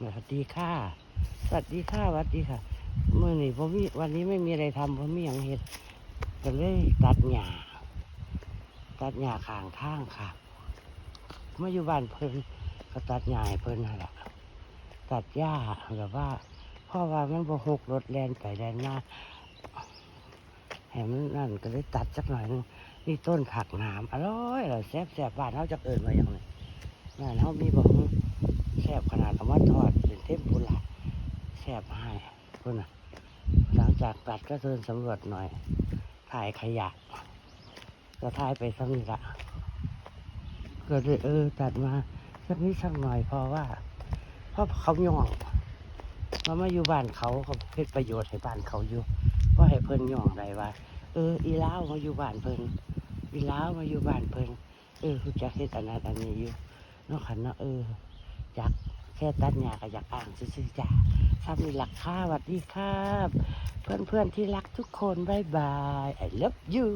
สวัสดีค่ะ สวัสดีค่ะสวัสดีค่ะเมื่อนี้ผมวันนี้ไม่มีอะไรทำผมมีอย่างเห็ดก็เลยตัดหญ้าตัดหญ้าข้างทางค่ะมาอยู่บ้านเพิ่นก็ตัดหญ้าเพิ่นนั่นแหละตัดหญ้าแบบว่าเพราะว่ามันบ่หกรถแลนไปแลนมาแหมนนั่นก็เลยตัดสักหน่อยนึงนี่ต้นผักน้ำอร่อยอร่อแซ่บแซ่บบ้านเขาจะเอินมาอย่างไรบ้านเขามีบ่ฮึแซ่บขนาดเอามาทอดเป็นเทมปุระแซ่ บให้คุณหลังจากตัดก็เดินสำรวจหน่อย ถ่ายขยะก็ถ่ายไปสักนิดละก็เลยเออตัดมาสักนิดสักหน่อยเพราะว่าเพราะเขาย่องมามาอยู่บ้านเขาเขาเป็นประโยชน์ให้บ้านเขาอยู่เพราะให้เพิ่นย่องได้ว่า เออ อีล้าวมาอยู่บ้านเพิ่นอีล้าวมาอยู่บ้านเพิ่นเออคุณจักเฮ็ดอันนั้นอันนี้อยู่นอกขันนะเอออยาก แค่ตัดหญ้าก็อยากอ่างซื่อๆจ้าทำนี่หลักค่าสวัสดีครับ เพื่อนๆที่รักทุกคนบายบาย I love you